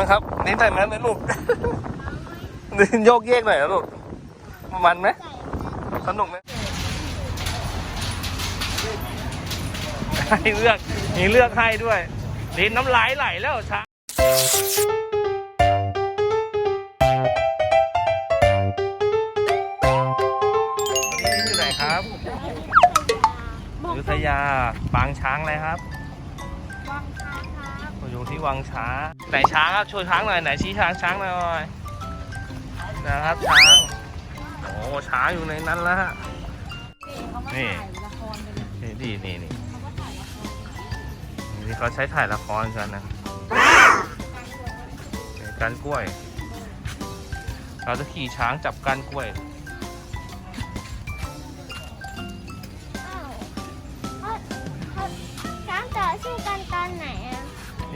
บ้างครับนี่ใส่แมสไหมลูกดินโยกเยกหน่อยนะลูกมันไหมสนุกไหมให้เลือกมีเลือกให้ด้วยดินน้ำลายไหลแล้วช้านี่อยู่ไหนครับอยุธยาปางช้างเลยครับ วังช้างครับอยู่ที่วังช้าง ไหนช้างครับโชว์ช้างหน่อยไหนชี้ช้างช้างหน่อยนะครับช้างโอ้ช้างอยู่ในนั้นแล้วฮะเขามาถ่ายละครกันเลยนี่นี่นี่นี่เขามาถ่ายละครกันนี่เขาใช้ถ่ายละครกันนะนี่การกล้วย เราจะขี่ช้างจับการกล้วย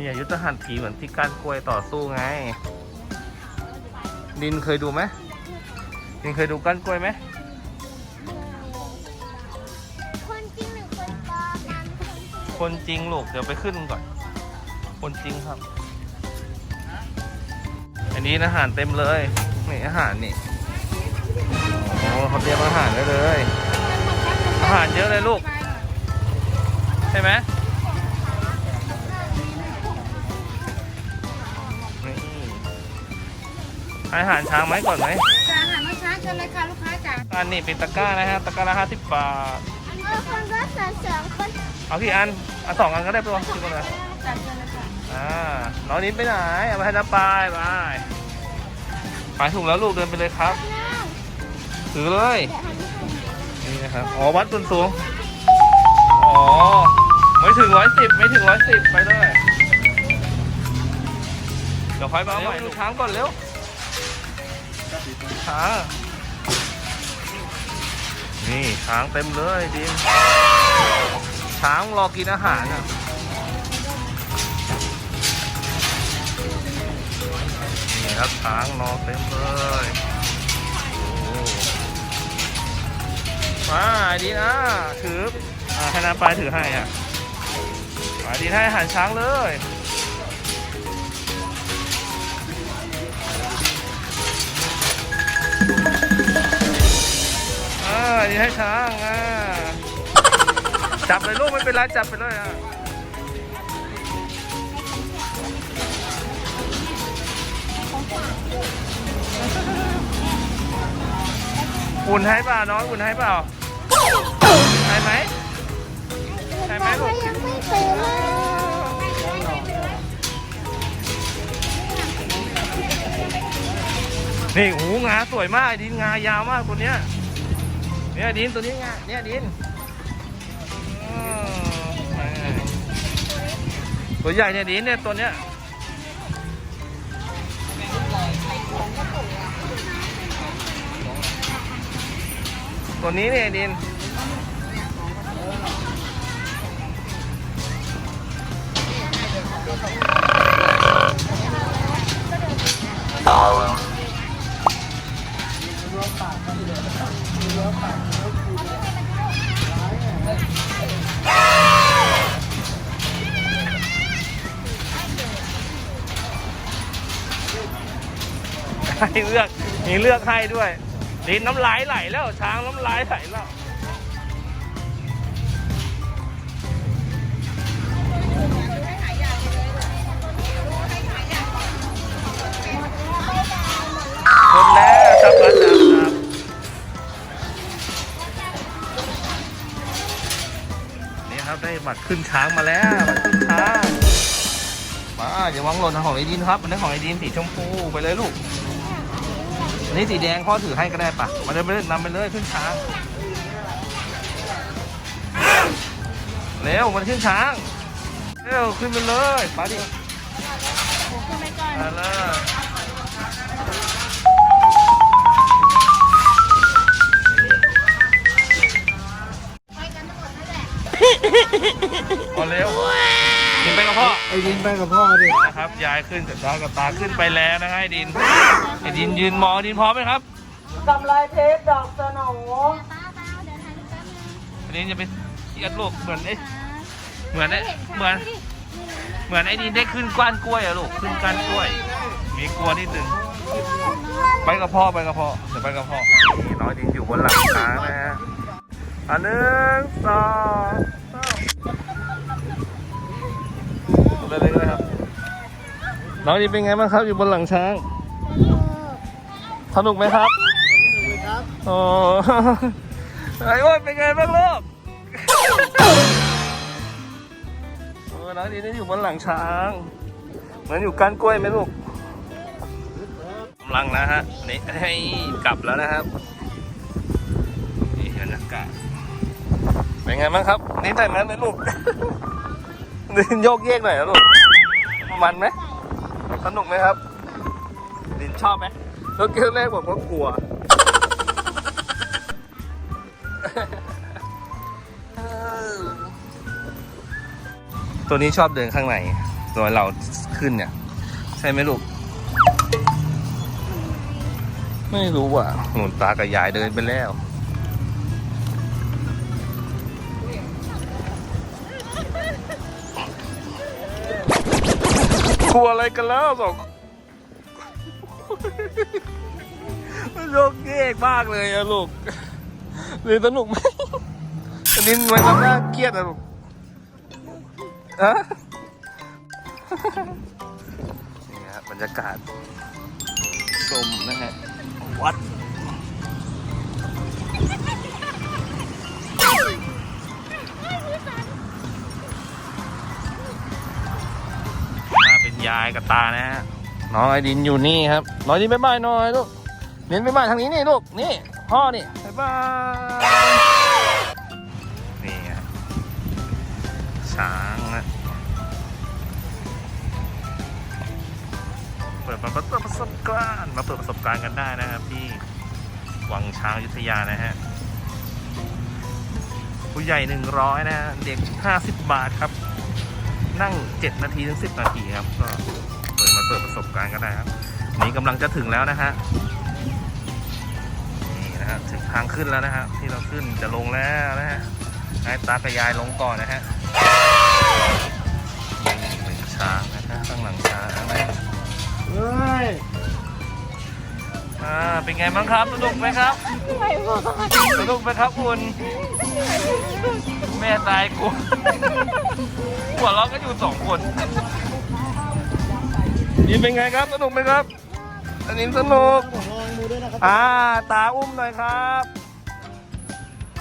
ะนี่ยุทธหันถีเหมือนที่การกล้วยต่อสู้ไง ดินเคยดูไหมดินเคยดูการกล้วยไหมคนจริงหรือคนปลอมกันคนจริงคนจริงลูกเดี๋ยวไปขึ้นก่อน คนจริงครับ อันนี้อาหารเต็มเลยนี่อาหารนี่โอ้เขาเตรียมอาหารไว้เลย อาหารเยอะเลยลูก ใช่ไหม อาหารช้างไหมก่อนไหมจานอาหารมื้อเช้าเชิญเลยค่ะลูกค้าจ๋าอันนี้เป็นตะกร้านะฮะตะกร้าละห้าสิบบาทเออคนก็สองสองคนเอากี่อันเอาสองอันก็ได้ปะวะคิดว่าไงจัดเชิญเลยค่ะอ่าน้องนิ้นไปไหนเอาไปให้น้ำปลายไปไปถูกแล้วลูกเดินไปเลยครับนั่งถือเลยเดี๋ยวทำให้นี่นะครับอ๋อวัดส่วนสูงอ๋อไม่ถึงร้อยสิบไม่ถึงร้อยสิบไปเลยเดี๋ยวค่อยมาเอาใหม่ดูช้างก่อนเร็ว ช้างนี่ช้างเต็มเลยดิช้างรอกินอาหารอะนี่ครับช้างรอเต็มเลยโอ้มาดีนะถืออ่าให้น้าปลายถือให้อะมาดีให้อาหารช้างเลย อ่าดีให้ช้างอ่าจับเลยลูกไม่เป็นไรจับไปเลยอะอุ่นให้เปล่าน้องอุ่นให้เปล่าใช่ไหมใช่ไหมลูกยังไม่ตื่นเลยนี่โอ้โหงาสวยมากดินงายาวมากตัวเนี้ย เนี่ยดินตัวนี้ไงเนี่ยดินตัวใหญ่เนี่ยดินเนี่ยตัวเนี้ยตัวนี้เนี่ยดิน ให้เลือกมีเลือกให้ด้วยดินน้ำลายไหลแล้วช้างน้ำลายไหลแล้ว ขึ้นช้างมาแล้วบัตรขึ้นช้างมาอย่าวางหล่นของไอ้ดินครับอันนี้ของไอ้ดินสีชมพูไปเลยลูกอันนี้สีแดงพ่อถือให้ก็ได้ปะมาเดินไปเลยนำไปเลยขึ้นช้างเร็วมันขึ้นช้างเร็วขึ้นไปเลยไปดิขึ้นไปก่อน เลยมาเร็วกินไปกับพ่อไอ้ดินไปกับพ่อดินะครับยายขึ้นกับตากับตาขึ้นไปแล้วนะไอ้ดินไอ้ดินยืนมองดินพร้อมไหมครับกำไรเพชรดอกสโหนป้าป้าเดี๋ยวถ่ายรูปแป๊บนึงอันนี้จะไปเทียดลูกเหมือนไอ้เหมือนไอ้เหมือน เหมือนไอ้ดินได้ขึ้นก้านกล้วยอะลูกขึ้นก้านกล้วย มีกลัวนิดนึงไปกับพ่อไปกับพ่อเดี๋ยวไปกับพ่อนี่น้อยดินอยู่บนหลังช้างนะฮะอันหนึ่งสอง เลยก็ได้ครับ น้องดินเป็นไงบ้างครับอยู่บนหลังช้าง สนุกไหมครับครับโอ้ไอ้อ้วนเป็นไงบ้างลูกโอ้น้องดินได้อยู่บนหลังช้าง เหมือนอยู่ก้านกล้วยไหมลูกกำลังนะฮะ นี่ให้กลับแล้วนะครับ นี่บรรยากาศเป็นไงบ้างครับ นี่แต่นั้นนะลูก ดินโยกเยกหน่อยนะลูกมันไหมสนุกไหมครับดินชอบไหมเมื่อกี้แรกบอกว่ากลัวตัวนี้ชอบเดินข้างในตัวเราขึ้นเนี่ย ใช่ไหมลูก ไม่รู้อะหนุนตากับยายเดินไปแล้ว กลัวอะไรกันแล้วสองมันโยกเยกมากเลยอะลูกเลยสนุกไหมอันนี้มันทำหน้าเครียดอะลูกอะนี่ฮะบรรยากาศชมนะฮะวัด ยายกับตานะฮะน้องไอดินอยู่นี่ครับน้องไอดินบ๊ายบายหน่อยลูกเดินบ๊ายบายทางนี้นี่ลูกนี่พ่อนี่บ๊ายบายนี่ฮะช้างนะเปิดมาเปิดประสบการณ์มาเปิดประสบการณ์กันได้นะครับที่วังช้างอยุธยานะฮะผู้ใหญ่หนึ่งร้อยนะฮะเด็กห้าสิบบาทครับ นั่งเจ็ดนาทีถึงสิบนาทีครับ ก็เปิดมาเปิดประสบการณ์กันได้ครับ นี่กำลังจะถึงแล้วนะฮะ นี่นะฮะถึงทางขึ้นแล้วนะฮะที่เราขึ้นจะลงแล้วนะฮะ ให้ตากระยายลงก่อนนะฮะหนึ่งช้างนะฮะข้างหลังช้างนะเฮ้ย อ่าเป็นไงบ้างครับสนุกไหมครับไม่บอกสนุกไหมครับคุณแม่ตายกูหัวเราะก็อยู่สองคนนี่เป็นไงครับสนุกไหมครับ อันนี้สนุกลองดูด้วยนะครับอ่าตาอุ้มหน่อยครับ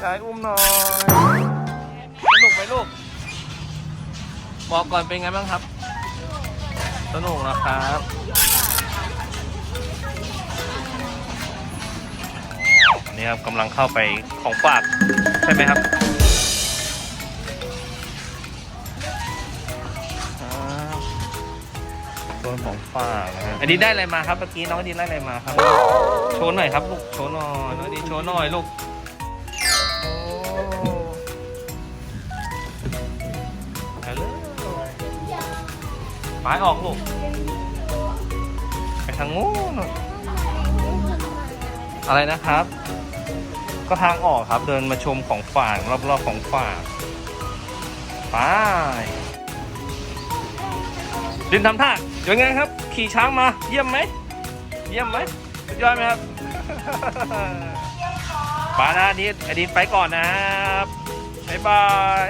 ยายอุ้มหน่อย สนุกไหมลูก บอกก่อนเป็นไงบ้างครับ สนุกนะครับ นนี้ครับกำลังเข้าไปของฝากใช่ไหมครับโซนของฝากนะฮะอันนี้ได้อะไรมาครับเมื่อกี้น้องดีได้อะไรมาครับโชว์หน่อยครับลูกโชว์หน่อยน้องดีโชว์หน่อยลูกโอ้ฮัลโหลไปออกลูกไปทางงูนน อะไรนะครับ ก็ทางออกครับเดินมาชมของฝากรอบๆของฝากไปดินทำท่ายังไงครับ ขี่ช้างมา เยี่ยมไหม เยี่ยมไหมสุดยอดไหมครับไปนะอดีตอดีตไปก่อนนะครับบ๊ายบาย